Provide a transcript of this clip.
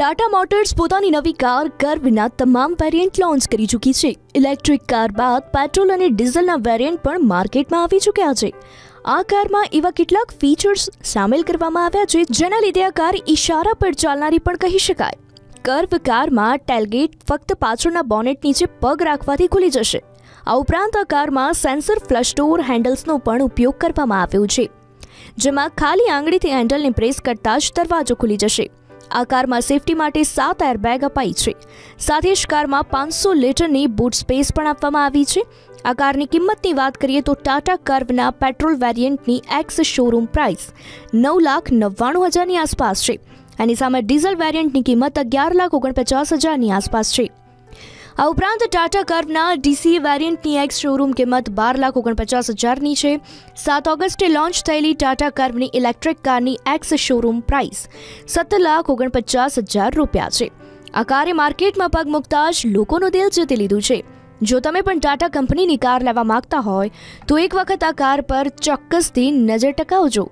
Tata motors પોતાની નવી car કર્વના તમામ વેરિયન્ટ લોન્ચ કરી ચૂકી છે. ઇલેક્ટ્રિક કાર બાદ પેટ્રોલ અને ડીઝલના વેરિયન્ટ પણ માર્કેટમાં આવી ચૂક્યા છે. આ કારમાં એવા કેટલાક ફીચર્સ સામેલ કરવામાં આવ્યા છે, જેના લીધે આ કાર ઈશારા પર ચાલનારી પણ કહી શકાય. કર્વ કારમાં ટેલગેટ ફક્ત પાછળના બોનેટ નીચે પગ રાખવાથી ખુલી જશે. આ ઉપરાંત આ કારમાં સેન્સર ફ્લશ ડોર હેન્ડલ્સનો પણ ઉપયોગ કરવામાં આવ્યો છે, જેમાં ખાલી આંગળીથી હેન્ડલને પ્રેસ કરતાં જ દરવાજો ખુલી જશે. આ કારમાં સેફટી માટે સાત એરબેગ અપાઈ છે. સાથે જ કારમાં પાંચસો લીટરની બૂટ સ્પેસ પણ આપવામાં આવી છે. આ કારની કિંમતની વાત કરીએ તો ટાટા કર્વના પેટ્રોલ વેરિયન્ટની એક્સ શોરૂમ પ્રાઇસ નવ લાખ નવ્વાણું હજારની આસપાસ છે. એની સામે ડીઝલ વેરિયન્ટની કિંમત અગિયાર લાખ ઓગણપચાસ હજારની આસપાસ છે. આ ઉપરાંત ટાટા કર્વના ડીસી વેરિયન્ટની એક્સ શોરૂમ કિંમત બાર લાખ ઓગણપચાસ હજારની છે. સાત ઓગસ્ટે લોન્ચ થયેલી ટાટા કર્વની ઇલેક્ટ્રિક કારની એક્સ શોરૂમ પ્રાઇસ સત્તર લાખ ઓગણપચાસ હજાર રૂપિયા છે. આ કારે માર્કેટમાં પગ મૂકતા જ લોકોનું દિલ જીતી લીધું છે. જો તમે પણ ટાટા કંપનીની કાર લેવા માંગતા હોય, તો એક વખત આ કાર પર ચોક્કસથી નજર ટકાવજો.